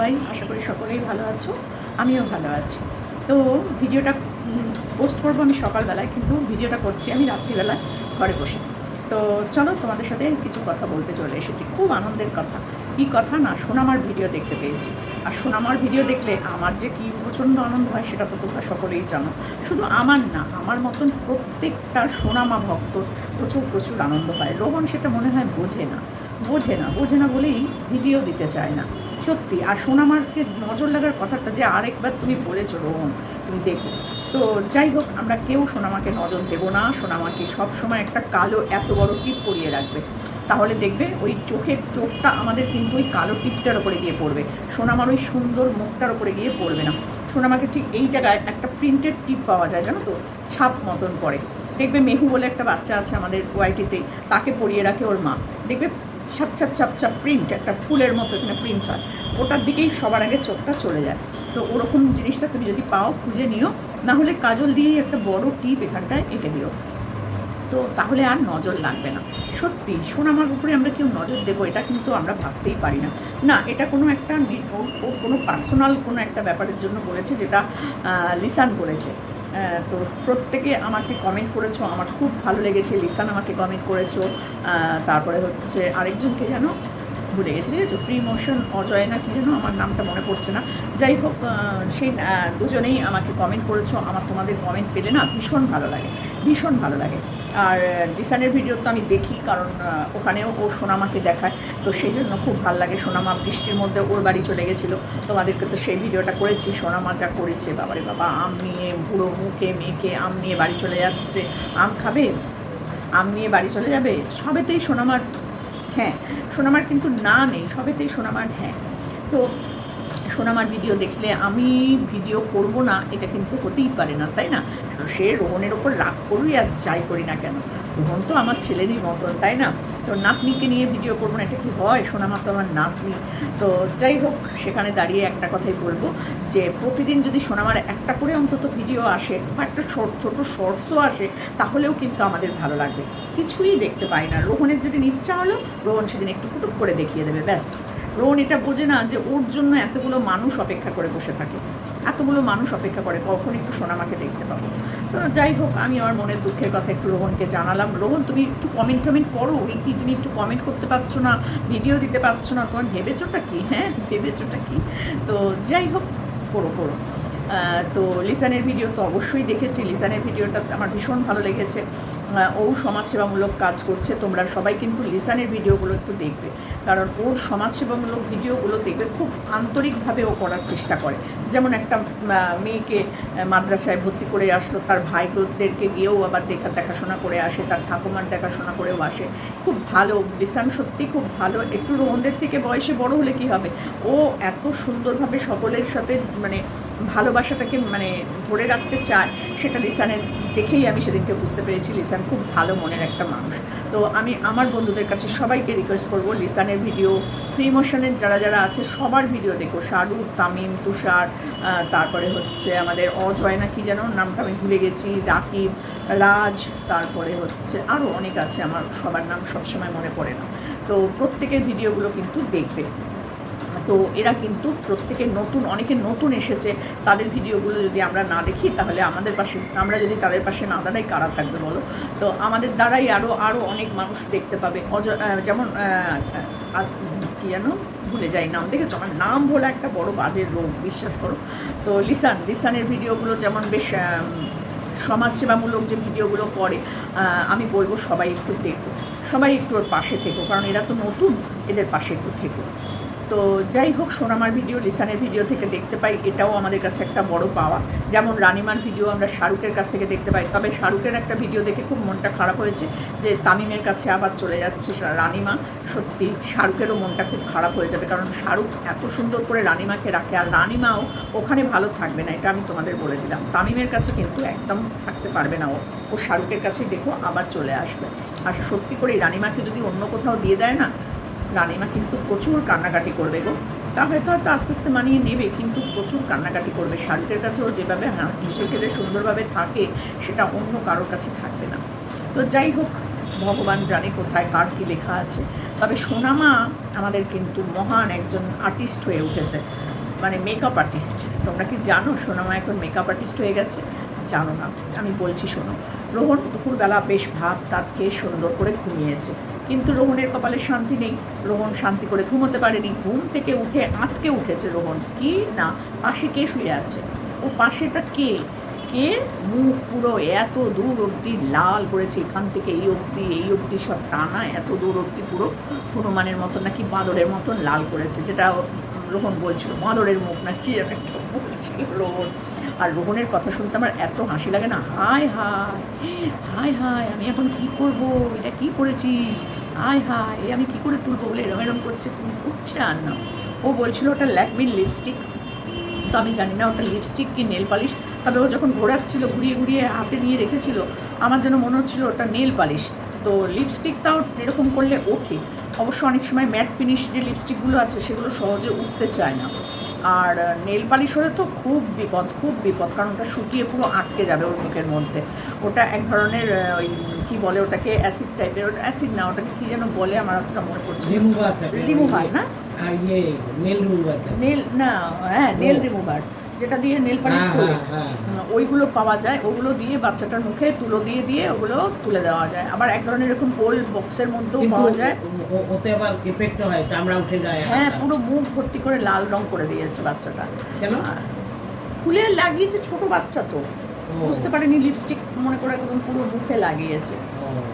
সবাই, আশা করি সকলেই ভালো আছো, আমিও ভালো আছি। তো ভিডিওটা পোস্ট করব আমি সকালবেলায়, কিন্তু ভিডিওটা করছি আমি রাত্রিবেলায় ঘরে বসে। তো চলো তোমাদের সাথে কিছু কথা বলতে চলে এসেছি। খুব আনন্দের কথা। কী কথা না সোনামার ভিডিও দেখতে পেয়েছি। আর সোনামার ভিডিও দেখলে আমার যে কী প্রচণ্ড আনন্দ হয়, সেটা তো তোমরা সকলেই জানো। শুধু আমার না, আমার মতন প্রত্যেকটা সোনামা ভক্ত প্রচুর প্রচুর আনন্দ হয় রোহন সেটা মনে হয় বোঝে না। বোঝে না। বোঝে না বলেই ভিডিও দিতে চায় না। সত্যি। আর সোনামারকে নজর লাগার কথাটা যে আরেকবার তুমি বলেছ, রোহন, তুমি দেখো। তো যাই হোক, আমরা কেউ সোনামাকে নজর দেবো না। সোনামাকে সবসময় একটা কালো এত বড় টিপ পরিয়ে রাখবে। তাহলে দেখবে ওই চোখের চোখটা আমাদের কিন্তু ওই কালো টিপটার ওপরে গিয়ে পড়বে। সোনামার ওই সুন্দর মুখটার ওপরে গিয়ে পড়বে না। সোনামাকে ঠিক এই জায়গায় একটা প্রিন্টেড টিপ পাওয়া যায়, জানো তো? ছাপ মতন পড়ে দেখবে মেহু বলে একটা বাচ্চা আছে আমাদের ওয়াইটিতে তাকে পরিয়ে রাখে ওর মা। দেখবে ছাপ ছাপ ছাপ ছাপ প্রিন্ট একটা ফুলের মতো এখানে প্রিন্ট হয়। ওটার দিকেই সবার আগে চোখটা চলে যায়। তো ওরকম জিনিসটা তুমি যদি পাও, খুঁজে নিও। না হলে কাজল দিয়েই একটা বড় টিপ এখানটায় এঁকে দিও। তো তাহলে আর নজর লাগবে না। সত্যি, সোনামার উপরে আমরা কেউ নজর দেবো, এটা কিন্তু আমরা ভাবতেই পারি না। না, এটা কোনো একটা ওর কোনো পার্সোনাল কোনো একটা ব্যাপারের জন্য বলেছে যেটা লিসান বলেছে তো প্রত্যেকে আমাকে কমেন্ট করেছ, আমার খুব ভালো লেগেছে, লিসান আমাকে কমেন্ট করেছ। তারপরে হচ্ছে আরেকজনকে যেন ভুলে গেছি, ঠিক আছে? ফ্রি মোশন অজয় না কি যেন, আমার নামটা মনে পড়ছে না। যাই হোক সেই দুজনেই আমাকে কমেন্ট করেছ, আমার তোমাদের কমেন্ট পেলে না ভীষণ ভালো লাগে, ভীষণ ভালো লাগে। আর লিসানের ভিডিও তো আমি দেখি, কারণ ওখানেও ও সোনামাকে দেখায়। তো সেই জন্য খুব ভালো লাগে সোনামা, বৃষ্টির মধ্যে ওর বাড়ি চলে গেছিল। তোমাদেরকে তো সেই ভিডিওটা করেছি, সোনামা যা করেছে, বাবারে বাবা, আম নিয়ে, বুড়ো মুখে, মেয়েকে আম নিয়ে বাড়ি চলে যাচ্ছে। আম খাবে? আম নিয়ে বাড়ি চলে যাবে? সবেতেই সোনামার হ্যাঁ সোনামার কিন্তু না নেই, সবেতেই সোনামার হ্যাঁ। তো সোনামার ভিডিও দেখলে আমি ভিডিও করব না, এটা কিন্তু হতেই পারে না, তাই না? সে রোহনের ওপর রাগ করুই আর যাই করি না কেন? রোহন তো আমার ছেলেরই মতন, তাই না? তো নাতনিকে নিয়ে ভিডিও করব না, এটা কি হয়? সোনামা তো আমার নাতনি। তো যাই হোক, সেখানে দাঁড়িয়ে একটা কথাই বলব যে, প্রতিদিন যদি সোনামার একটা করে অন্তত ভিডিও আসে বা একটা ছোট, ছোটো শর্টসও আসে, তাহলেও কিন্তু আমাদের ভালো লাগবে। কিছুই দেখতে পাই না। রোহনের যেদিন ইচ্ছা হলো, রোহন সেদিন একটু কুটুক করে দেখিয়ে দেবে, ব্যাস। রোহন এটা বোঝে না যে ওর জন্য এতগুলো মানুষ অপেক্ষা করে বসে থাকে। এতগুলো মানুষ অপেক্ষা করে, কখন একটু সোনামাকে দেখতে পাবো? তো যাই হোক, আমি আমার মনের দুঃখের কথা একটু রোহনকে জানালাম। রোহন, তুমি একটু কমেন্ট টমেন্ট করো কি তুমি একটু কমেন্ট করতে পারছ না ভিডিও দিতে পারছ না? তোমার ভেবেছোটা কি? হ্যাঁ ভেবেছোটা কি? তো যাই হোক, করো করো। তো লিসানের ভিডিও তো অবশ্যই দেখেছি। লিসানের ভিডিওটা আমার ভীষণ ভালো লেগেছে। ও সমাজসেবামূলক কাজ করছে, তোমরা সবাই কিন্তু লিসানের ভিডিওগুলো একটু দেখবে। কারণ ওর সমাজসেবামূলক ভিডিওগুলো দেখবে, খুব আন্তরিকভাবে ও করার চেষ্টা করে। যেমন একটা মেয়েকে মাদ্রাসায় ভর্তি করে আসলো। তার ভাইদেরকে গিয়েও আবার দেখা দেখাশোনা করে আসে, তার ঠাকুমার দেখাশোনা করেও আসে। খুব ভালো লিসান সত্যি খুব ভালো। একটু রোহনদের থেকে বয়সে বড় হলে কি হবে? ও এত সুন্দরভাবে সকলের সাথে মানে ভালোবাসাটাকে মানে ধরে রাখতে চায়, সেটা লিসানের দেখেই আমি সেদিনকে বুঝতে পেরেছি। লিসান খুব ভালো মনের একটা মানুষ। তো আমি আমার বন্ধুদের কাছে সবাইকে রিকোয়েস্ট করব লিসানের ভিডিও প্রিমোশনের যারা যারা আছে সবার ভিডিও দেখো। শাহরুখ, তামিম, তুষার তারপরে হচ্ছে আমাদের অজয় না কি যেন, নামটা আমি ভুলে গেছি, রাকিব, রাজ, তারপরে হচ্ছে আরও অনেক আছে আমার, সবার নাম সবসময় মনে পড়ে না। তো প্রত্যেকের ভিডিওগুলো কিন্তু দেখবে। তো এরা কিন্তু প্রত্যেকে নতুন, অনেকে নতুন এসেছে। তাদের ভিডিওগুলো যদি আমরা না দেখি, তাহলে আমাদের পাশে, আমরা যদি তাদের পাশে না দাঁড়াই, কারা থাকবে বলো? তো আমাদের দ্বারাই আরও আরও অনেক মানুষ দেখতে পাবে। অজ যেমন কি যেন? ভুলে যাই নাম, দেখেছ? আমার নাম বলে একটা বড় বাজের রোগ, বিশ্বাস করো। তো লিসান, লিসানের ভিডিওগুলো যেমন বেশ সমাজসেবামূলক যে ভিডিওগুলো করে আমি বলব সবাই একটু দেখো। সবাই একটু ওর পাশে থেকো, কারণ এরা তো নতুন, এদের পাশে একটু থেকো। তো যাই হোক, সোনামার ভিডিও লিসানের ভিডিও থেকে দেখতে পাই, এটাও আমাদের কাছে একটা বড় পাওয়া। যেমন রানিমার ভিডিও আমরা শাহরুখের কাছ থেকে দেখতে পাই, তবে শাহরুখের একটা ভিডিও দেখে খুব মনটা খারাপ হয়েছে যে তামিমের কাছে আবার চলে যাচ্ছে রানিমা। সত্যি, শাহরুখেরও মনটা খুব খারাপ হয়ে যাবে, কারণ শাহরুখ এত সুন্দর করে রানিমাকে রাখে, আর রানিমাও ওখানে ভালো থাকবে না, এটা আমি তোমাদের বলে দিলাম। তামিমের কাছে কিন্তু একদম থাকতে পারবে না ও। ও শাহরুখের কাছে দেখো আবার চলে আসবে। আর সত্যি করে রানিমাকে যদি অন্য কোথাও দিয়ে দেয় না রানিমা কিন্তু প্রচুর কান্নাকাটি করবে গো। তা হয়তো হয়তো আস্তে আস্তে মানিয়ে নেবে, কিন্তু প্রচুর কান্নাকাটি করবে। শাহরুখের কাছেও যেভাবে হেসে খেলে সুন্দরভাবে থাকে, সেটা অন্য কারোর কাছে থাকবে না। তো যাই হোক, ভগবান জানে কোথায় কার কী লেখা আছে। তবে সোনামা আমাদের কিন্তু মহান একজন আর্টিস্ট হয়ে উঠেছে। মানে মেকআপ আর্টিস্ট তোমরা কি জানো সোনামা এখন মেকআপ আর্টিস্ট হয়ে গেছে? জানো না। আমি বলছি শোনো, রোহন দুপুরবেলা বেশ ভাত তাত খেয়ে সুন্দর করে ঘুমিয়েছে। কিন্তু রোহনের কপালে শান্তি নেই। রোহন শান্তি করে ঘুমোতে পারেনি। ঘুম থেকে উঠে আঁতকে উঠেছে রোহন। কি না? পাশে কে শুয়ে আছে? ও পাশেটা কে? কে? মুখ পুরো এত দূর অবধি লাল করেছে। এখান থেকে এই অবধি এই অবধি সব টানা, এত দূর অবধি পুরো হনুমানের মতন নাকি বাঁদরের মতন লাল করেছে, যেটা রোহন বলছিল, বাঁদরের মুখ না, কি একটা বলছিল রোহন? আর রোহনের কথা শুনতে আমার এত হাসি লাগে না। হায় হায় হায় হায়, আমি এখন কি করব? এটা কি করেছিস? হাই হায় আমি কি করে তুলবো? বলে এরম এরম করছে উঠছে আর না ও বলছিল, ওটা ল্যাকমির লিপস্টিক। তো আমি জানি না, ওটা লিপস্টিক কি নেল পালিশ? তবে ও যখন ঘোরাচ্ছিল, ঘুরিয়ে ঘুরিয়ে হাতে নিয়ে রেখেছিল, আমার যেন মনে হচ্ছিল, ওটা নেল পালিশ। তো লিপস্টিকটাও এরকম করলে ওকে। অবশ্য অনেক সময় ম্যাট ফিনিশ যে লিপস্টিকগুলো আছে, সেগুলো সহজে উঠতে চায় না। আর নেল পালিশ হলে তো খুব বিপদ খুব বিপদ কারণ ওটা শুকিয়ে পুরো আটকে যাবে ওর মুখের মধ্যে। ওটা এক ধরনের ওই কি বলে ওটাকে অ্যাসিড টাইপের ওটা অ্যাসিড না ওটাকে কি যেন বলে আমার অতটা মনে পড়ছে রিমুভার না? ইয়ে নেল রিমুভার নেল না হ্যাঁ নেল। রিমুভার যেটা দিয়ে নেল পালিশ তোলে হ্যাঁ। ওইগুলো পাওয়া যায় ওগুলো দিয়ে বাচ্চাটার মুখে তুলো দিয়ে দিয়ে ওগুলো তুলে দেওয়া যায়। আবার এক ধরনের এরকম গোল বক্সের মধ্যেও পাওয়া যায়। ওতে আবার এফেক্ট হয় চামড়া উঠে যায় হ্যাঁ পুরো মুখ ভর্তি করে লাল রং করে দিয়েছে বাচ্চাটা। কেন? ফুলে লাগিয়েছে ছোট বাচ্চা তো। বুঝতে পারেনি লিপস্টিক মনে করে একদম পুরো মুখে লাগিয়েছে।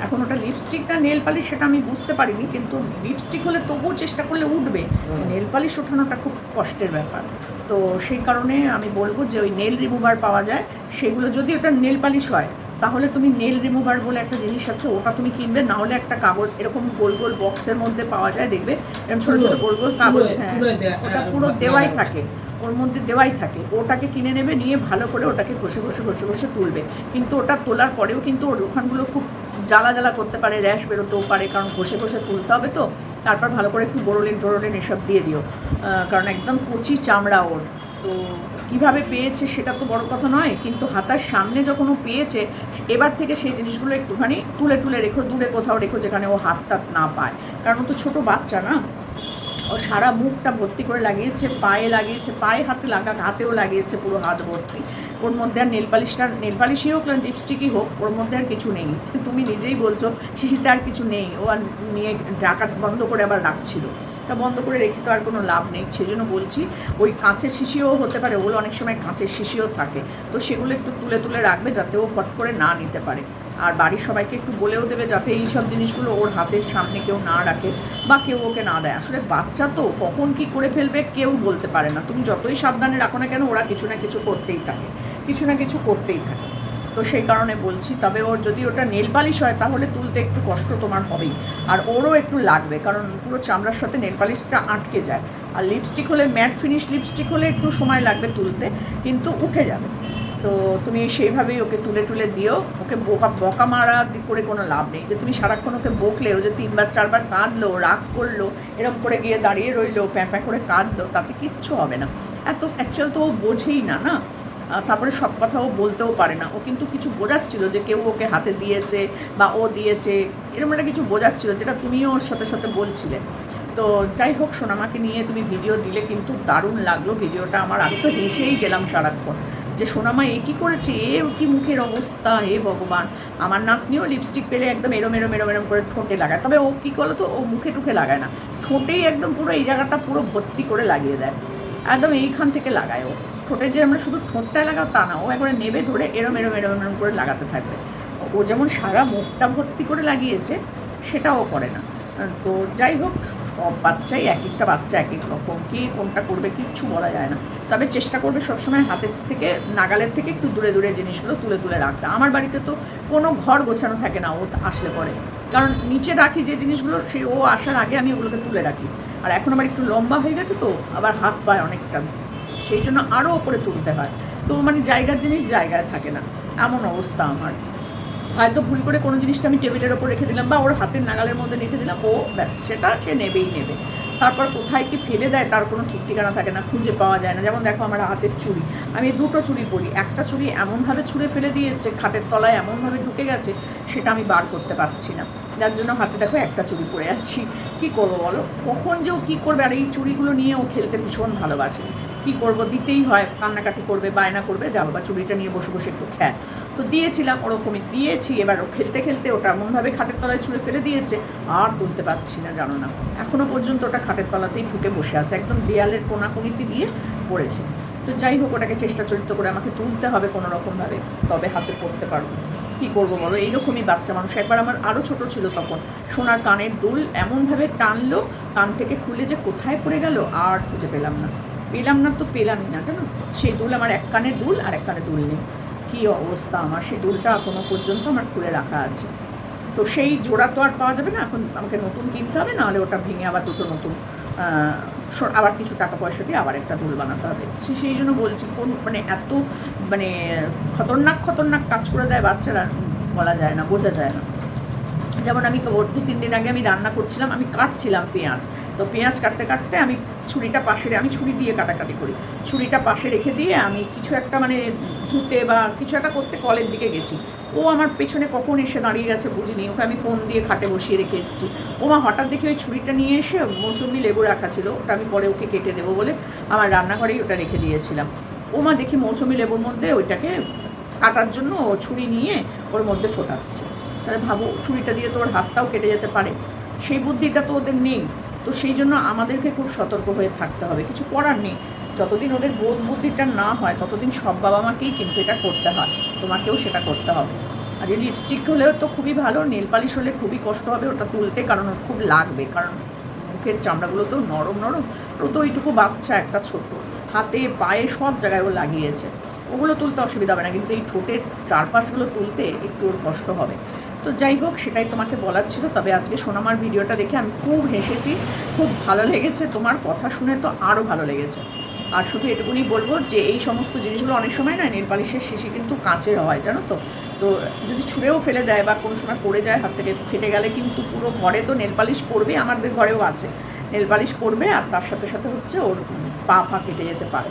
এখন ওটা লিপস্টিক না নেল পালিশ সেটা আমি বুঝতে পারিনি কিন্তু লিপস্টিক হলে তবুও চেষ্টা করলে উঠবে। নেল পালিশ ওঠানোটা খুব কষ্টের ব্যাপার। তো সেই কারণে আমি বলব যে ওই নেল রিমুভার পাওয়া যায়। সেগুলো যদি ওটা নেল পালিশ হয় তাহলে তুমি নেল রিমুভার বলে একটা জিনিস আছে ওটা তুমি কিনবে। না হলে একটা কাগজ এরকম গোল গোল বক্সের মধ্যে পাওয়া যায় দেখবে? এরকম ছোটো ছোটো গোল গোল কাগজ হ্যাঁ। ওটা পুরো দেওয়াই থাকে। থাকে। ওর মধ্যে দেওয়াই থাকে। ওটাকে কিনে নেবে নিয়ে ভালো করে ওটাকে ঘষে ঘষে ঘষে ঘষে তুলবে। কিন্তু ওটা তোলার পরেও কিন্তু ওর ওখানগুলো খুব জ্বালা জ্বালা করতে পারে, র্যাশ বেরোতেও পারে, কারণ ঘষে ঘষে তুলতে হবে তো। তারপর ভালো করে একটু বোরোলিন টোরোলিন এসব দিয়ে দিও। কারণ একদম কচি চামড়া ওর। তো কীভাবে পেয়েছে সেটা তো বড় কথা নয়, কিন্তু হাতার সামনে যখন ও পেয়েছে, এবার থেকে সেই জিনিসগুলো একটুখানি তুলে তুলে রেখো, দূরে কোথাও রেখো যেখানে ও হাত টাত না পায়। কারণ ও তো ছোটো বাচ্চা না। ও সারা মুখটা ভর্তি করে লাগিয়েছে, পায়ে লাগিয়েছে, পায়ে হাতে লাগা হাতেও লাগিয়েছে পুরো হাত ভর্তি। ওর মধ্যে আর নেল পালিশটা নেল পালিশই হোক লিপস্টিকই হোক, ওর মধ্যে আর কিছু নেই। তুমি নিজেই বলছো শিশিতে আর কিছু নেই। ও আর নিয়ে ঢাকা বন্ধ করে আবার রাখছিল। তা বন্ধ করে রেখে তো আর কোনো লাভ নেই। সেজন্য বলছি, ওই কাঁচের শিশিও হতে পারে, ওগুলো অনেক সময় কাঁচের শিশিও থাকে। তো সেগুলো একটু তুলে তুলে রাখবে যাতে ও ফট করে না নিতে পারে। আর বাড়ির সবাইকে একটু বলেও দেবে যাতে এই সব জিনিসগুলো ওর হাতের সামনে কেউ না রাখে বা কেউ ওকে না দেয়। আসলে বাচ্চা তো কখন কি করে ফেলবে কেউ বলতে পারে না। তুমি যতই সাবধানে রাখো না কেন, ওরা কিছু না কিছু করতেই থাকে। কিছু না কিছু করতেই থাকে। তো সেই কারণে বলছি, তবে ওর যদি ওটা নেল পালিশ হয়, তাহলে তুলতে একটু কষ্ট তোমার হবেই। আর ওরও একটু লাগবে, কারণ পুরো চামড়ার সাথে নেল পালিশটা আটকে যায়। আর লিপস্টিক হলে ম্যাট ফিনিশ লিপস্টিক হলে একটু সময় লাগবে তুলতে, কিন্তু উঠে যাবে। তো তুমি সেইভাবেই ওকে তুলে তুলে দিও। ওকে বোকা, বকা মারা করে কোনো লাভ নেই। যে তুমি সারাক্ষণ ওকে বকলে, ও যে তিনবার, চারবার কাঁদলো, রাগ করল এরকম করে গিয়ে দাঁড়িয়ে রইল, প্যাঁ প্যাঁ করে কাঁদলো, তাতে কিচ্ছু হবে না। এত অ্যাকচুয়াল তো ও বোঝেই না না? তারপরে সব কথা ও বলতেও পারে না। ও কিন্তু কিছু বোঝাচ্ছিল যে কেউ ওকে হাতে দিয়েছে বা ও দিয়েছে, এরকম একটা কিছু বোঝাচ্ছিল যেটা তুমিও ওর সাথে সাথে বলছিলে। তো যাই হোক, সোনামাকে নিয়ে তুমি ভিডিও দিলে কিন্তু দারুণ লাগল। ভিডিওটা আমার, আমি তো হেসেই গেলাম সারাক্ষণ। যে সোনামা, এ কী করেছে? এ কি মুখের অবস্থা? হে ভগবান। আমার নাতনিও লিপস্টিক পেলে একদম এরম এরম এরম এরম করে ঠোঁটে লাগায়। তবে ও কী করল তো ও মুখে টুখে লাগায় না। ঠোঁটেই একদম পুরো এই জায়গাটা পুরো ভর্তি করে লাগিয়ে দেয়। একদম এইখান থেকে লাগায় ও। ঠোঁটের যে আমরা শুধু ঠোঁটটায় লাগাও তা না, ও একবারে নেবে ধরে এরম এরম এরম এরম করে লাগাতে থাকবে। ও যেমন সারা মুখটা ভর্তি করে লাগিয়েছে, সেটাও করে না। তো যাই হোক, সব বাচ্চাই এক একটা বাচ্চা এক এক রকম, কে কোনটা করবে কিচ্ছু বলা যায় না। তবে চেষ্টা করবে সবসময় হাতের থেকে, নাগালের থেকে একটু দূরে দূরে জিনিসগুলো তুলে তুলে রাখতে। আমার বাড়িতে তো কোনো ঘর গোছানো থাকে না, ও আসলে পরে কারণ নিচে রাখি যে জিনিসগুলো, সে ও আসার আগে আমি ওগুলোকে তুলে রাখি। আর এখন আবার একটু লম্বা হয়ে গেছে তো, আবার হাত পায় অনেকটা। সেই জন্য আরও ওপরে তুলতে হয়। তো মানে জায়গার জিনিস জায়গায় থাকে না। এমন অবস্থা আমার। হয়তো ভুল করে কোনো জিনিসটা আমি টেবিলের ওপর রেখে দিলাম বা ওর হাতের নাগালের মধ্যে রেখে দিলাম, ও ব্যাস, সেটা সে নেবেই নেবে। তারপর কোথায় কি ফেলে দেয় তার কোনো ঠিক ঠিকানা থাকে না, খুঁজে পাওয়া যায় না। যেমন দেখো আমার হাতের চুড়ি। আমি দুটো চুড়ি পরি। একটা চুড়ি এমনভাবে ছুঁড়ে ফেলে দিয়েছে, খাটের তলায় এমনভাবে ঢুকে গেছে, সেটা আমি বার করতে পারছি না। যার জন্য হাতে দেখো একটা চুড়ি পরে আছি। কি করব বলো? কখন যে ও কী করবে? আর এই চুড়িগুলো নিয়ে ও খেলতে ভীষণ ভালোবাসে। কি করব, দিতেই হয়, কান্নাকাটি করবে, বায়না করবে যা বাবা চুড়িটা নিয়ে বসে বসে একটু খ্যাত তো দিয়েছিলাম ওরকমই দিয়েছি, এবার খেলতে খেলতে ওটা এমনভাবে খাটের তলায় ছুঁড়ে ফেলে দিয়েছে, আর তুলতে পারছি না, জানো না। এখনও পর্যন্ত ওটা খাটের তলাতেই ঢুকে বসে আছে, একদম দেয়ালের কোনাকুনিতে দিয়ে পড়েছে। তো যাই হোক, ওটাকে চেষ্টা চরিত্র করে আমাকে তুলতে হবে কোনো রকমভাবে, তবে হাতে পড়তে পারব। কী করব বলো? এইরকমই বাচ্চা মানুষ। একবার আমার আরও ছোট ছিল তখন। সোনার কানের দুল এমনভাবে টানলো, কান থেকে খুলে যে কোথায় পড়ে গেল, আর খুঁজে পেলাম না। পেলাম না তো পেলামই না, জানো? সেই দুল আমার এক কানে দুল আর এক কানে দুল নেই। কী অবস্থা আমার? সেই দুলটা এখনও পর্যন্ত আমার খুলে রাখা আছে। তো সেই জোড়া তো আর পাওয়া যাবে না, এখন আমাকে নতুন কিনতে হবে, নাহলে ওটা ভেঙে আবার দুটো নতুন আবার কিছু টাকা পয়সা দিয়ে আবার একটা দুল বানাতে হবে। সেই জন্য বলছি, কোন মানে এত মানে খতরনাক খতরনাক কাজ করে দেয় বাচ্চারা, বলা যায় না, বোঝা যায় না। যেমন আমি দু তিন দিন আগে আমি রান্না করছিলাম, আমি কাটছিলাম পেঁয়াজ। তো পেঁয়াজ কাটতে কাটতে আমি ছুরিটা পাশে আমি ছুরি দিয়ে কাটাকাটি করি। ছুরিটা পাশে রেখে দিয়ে আমি কিছু একটা মানে ধুতে বা কিছু একটা করতে কলের দিকে গেছি। ও আমার পেছনে কখন এসে দাঁড়িয়ে গেছে বুঝিনি। ওকে আমি ফোন দিয়ে খাতে বসিয়ে রেখে এসেছি। ও মা হঠাৎ দেখি ওই ছুরিটা নিয়ে এসে মৌসুমি লেবু রাখা ছিল। ওটা আমি পরে ওকে কেটে দেবো বলে আমার রান্নাঘরেই ওটা রেখে দিয়েছিলাম। ও মা দেখি মৌসুমি লেবুর মধ্যে ওইটাকে কাটার জন্য ও ছুরি নিয়ে ওর মধ্যে ফোটাচ্ছে। তাহলে ভাবো, ছুরিটা দিয়ে তো ওর হাতটাও কেটে যেতে পারে। সেই বুদ্ধিটা তো ওদের নেই। তো সেই জন্য আমাদেরকে খুব সতর্ক হয়ে থাকতে হবে। কিছু করার নেই। যতদিন ওদের বোধ বুদ্ধিটা না হয়, ততদিন সব বাবা মাকেই কিন্তু এটা করতে হয়। তোমাকেও সেটা করতে হবে। আর এই লিপস্টিক হলেও তো খুবই ভালো, নেল পালিশ হলে খুবই কষ্ট হবে ওটা তুলতে, কারণ খুব লাগবে, কারণ মুখের চামড়াগুলো তো নরম নরম। তো ওইটুকু বাচ্চা, একটা ছোট। হাতে, পায়ে সব জায়গায় ও লাগিয়েছে। ওগুলো তুলতে অসুবিধা হবে না, কিন্তু এই ঠোঁটের চারপাশগুলো তুলতে একটু ওর কষ্ট হবে। তো যাই হোক, সেটাই তোমাকে বলার ছিল। তবে আজকে সোনামার ভিডিওটা দেখে আমি খুব হেসেছি, খুব ভালো লেগেছে। তোমার কথা শুনে তো আরও ভালো লেগেছে। আর শুধু এটুকুনি বলব যে, এই সমস্ত জিনিসগুলো অনেক সময় না নেল পালিশের শিশি কিন্তু কাঁচের হয়, জানো তো? তো যদি ছুঁড়েও ফেলে দেয় বা কোনো সময় পড়ে যায়, হাত থেকে ফেটে গেলে কিন্তু পুরো ঘরে তো নেলপালিশ পড়বে, আমাদের ঘরেও আছে। নেলপালিশ পড়বে আর তার সাথে সাথে হচ্ছে ওর পা পা কেটে যেতে পারে।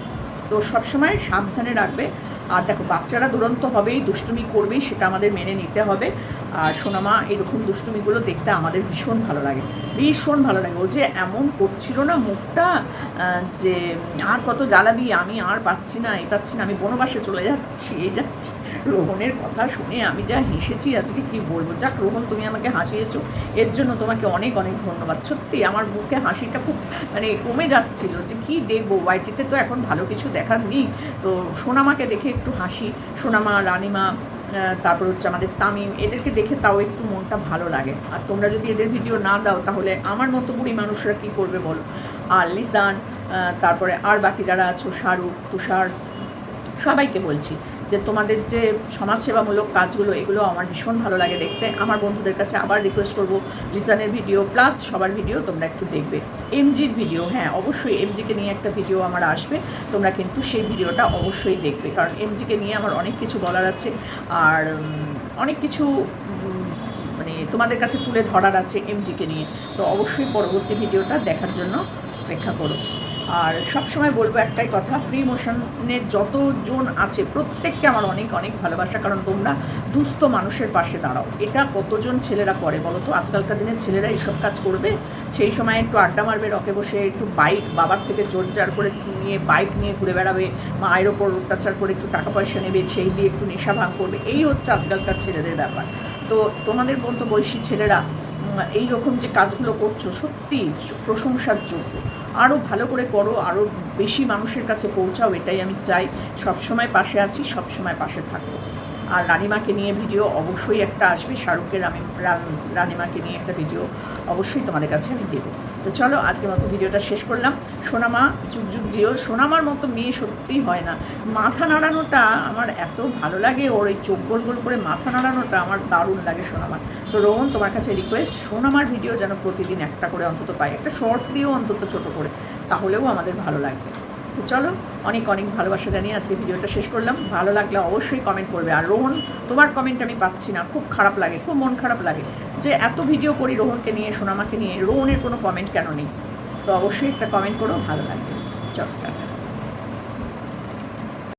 তো সবসময় সাবধানে রাখবে। আর দেখো, বাচ্চারা দুরন্ত হবেই, দুষ্টুমি করবেই, সেটা আমাদের মেনে নিতে হবে। আর সোনামা এরকম দুষ্টুমিগুলো দেখতে আমাদের ভীষণ ভালো লাগে। ভীষণ ভালো লাগে। ও যে এমন করছিল না মুখটা যে আর কত জ্বালাবি, আমি আর পাচ্ছি না, এই পাচ্ছি না, আমি বনবাসে চলে যাচ্ছি, এই যাচ্ছি। রোহনের কথা শুনে আমি যা হেসেছি আজকে কি বলব? যাক রোহন, তুমি আমাকে হাসিয়েছো। এর জন্য তোমাকে অনেক অনেক ধন্যবাদ। সত্যি, আমার মুখে হাসিটা খুব মানে কমে যাচ্ছিল যে কি দেখব? ওয়াইটিতে তো এখন ভালো কিছু দেখার নেই। তো সোনামাকে দেখে একটু হাসি। সোনামা, রানিমা তারপর হচ্ছে আমাদের তামিম, এদেরকে দেখে তাও একটু মনটা ভালো লাগে। আর তোমরা যদি এদের ভিডিও না দাও, তাহলে আমার মতো বুড়ি মানুষরা কি করবে বলো? আর লিসান তারপরে আর বাকি যারা আছো, শাহরুখ, তুষার, সবাইকে বলছি যে তোমাদের যে সমাজসেবামূলক কাজগুলো, এগুলো আমার ভীষণ ভালো লাগে দেখতে। আমার বন্ধুদের কাছে আবার রিকোয়েস্ট করব লিসানের ভিডিও প্লাস সবার ভিডিও তোমরা একটু দেখবে। এমজির ভিডিও হ্যাঁ অবশ্যই এমজিকে নিয়ে একটা ভিডিও আমার আসবে। তোমরা কিন্তু সেই ভিডিওটা অবশ্যই দেখবে। কারণ এমজিকে নিয়ে আমার অনেক কিছু বলার আছে। আর অনেক কিছু মানে তোমাদের কাছে তুলে ধরার আছে এমজিকে নিয়ে। তো অবশ্যই পরবর্তী ভিডিওটা দেখার জন্য অপেক্ষা করো। আর সবসময় বলব একটাই কথা ফ্রি মোশনের যতজন আছে, প্রত্যেককে আমার অনেক অনেক ভালোবাসা, কারণ তোমরা দুস্থ মানুষের পাশে দাঁড়াও। এটা কতজন ছেলেরা করে বলো তো? আজকালকার দিনের ছেলেরা এইসব কাজ করবে? সেই সময় একটু আড্ডা মারবে, রকে বসে একটু বাইক বাবার থেকে জোর জার করে নিয়ে বাইক নিয়ে ঘুরে বেড়াবে, মায়ের ওপর অত্যাচার করে একটু টাকা পয়সা নেবে, সেই দিয়ে একটু নেশা ভাঙ করবে। এই হচ্ছে আজকালকার ছেলেদের ব্যাপার। তো তোমাদের মতো বয়সী ছেলেরা এই রকম যে কাজগুলো করছ সত্যি প্রশংসার যোগ্য। আরও ভালো করে করো আরও বেশি মানুষের কাছে পৌঁছাও, এটাই আমি চাই। সবসময় পাশে আছি, সবসময় পাশে থাকব। আর রানিমাকে নিয়ে ভিডিও অবশ্যই একটা আসবে, শাহরুখের রানি রানিমাকে নিয়ে একটা ভিডিও অবশ্যই তোমাদের কাছে আমি দেবো। তো চলো, আজকের মতো ভিডিওটা শেষ করলাম। সোনামা যুগ যুগ জিও সোনামার মতো মেয়ে সত্যিই হয় না। মাথা নাড়ানোটা আমার এত ভালো লাগে, ওর ওই চোখ গোল গোল করে মাথা নাড়ানোটা আমার দারুণ লাগে সোনামার। তো রোহন, তোমার কাছে রিকোয়েস্ট সোনামার ভিডিও যেন প্রতিদিন একটা করে অন্তত পাই, একটা শর্টস দিয়েও অন্তত ছোট করে, তাহলেও আমাদের ভালো লাগবে। তো চলো, অনেক অনেক ভালোবাসা জানিয়ে আজকে ভিডিওটা শেষ করলাম। ভালো লাগলে অবশ্যই কমেন্ট করবে। আর রোহন, তোমার কমেন্ট আমি পাচ্ছি না। খুব খারাপ লাগে, খুব মন খারাপ লাগে যে এত ভিডিও করি রোহনকে নিয়ে, সোনামাকে নিয়ে, রোহনের কোনো কমেন্ট কেন নেই? তো অবশ্যই একটা কমেন্ট করো, ভালো লাগবে। চলো।